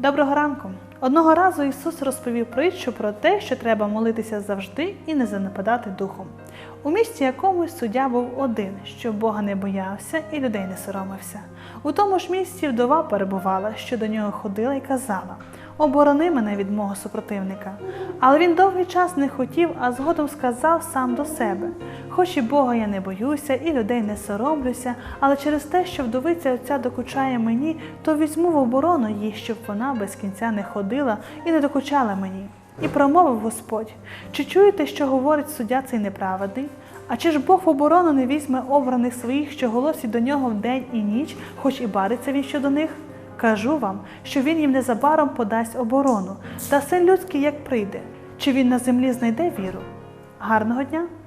Доброго ранку! Одного разу Ісус розповів притчу про те, що треба молитися завжди і не занепадати духом. У місті якомусь суддя був один, що Бога не боявся і людей не соромився. У тому ж місті вдова перебувала, що до нього ходила і казала: Оборони мене від мого супротивника. Але він довгий час не хотів, а згодом сказав сам до себе: Хоч і Бога я не боюся, і людей не соромлюся, але через те, що вдовиця оця докучає мені, то візьму в оборону їй, щоб вона без кінця не ходила і не докучала мені. І промовив Господь: чи чуєте, що говорить суддя цей неправедний? А чи ж Бог в оборону не візьме обраних своїх, що голосять до нього вдень і ніч, хоч і бариться він щодо них? Кажу вам, що він їм незабаром подасть оборону, та син людський як прийде, чи він на землі знайде віру? Гарного дня!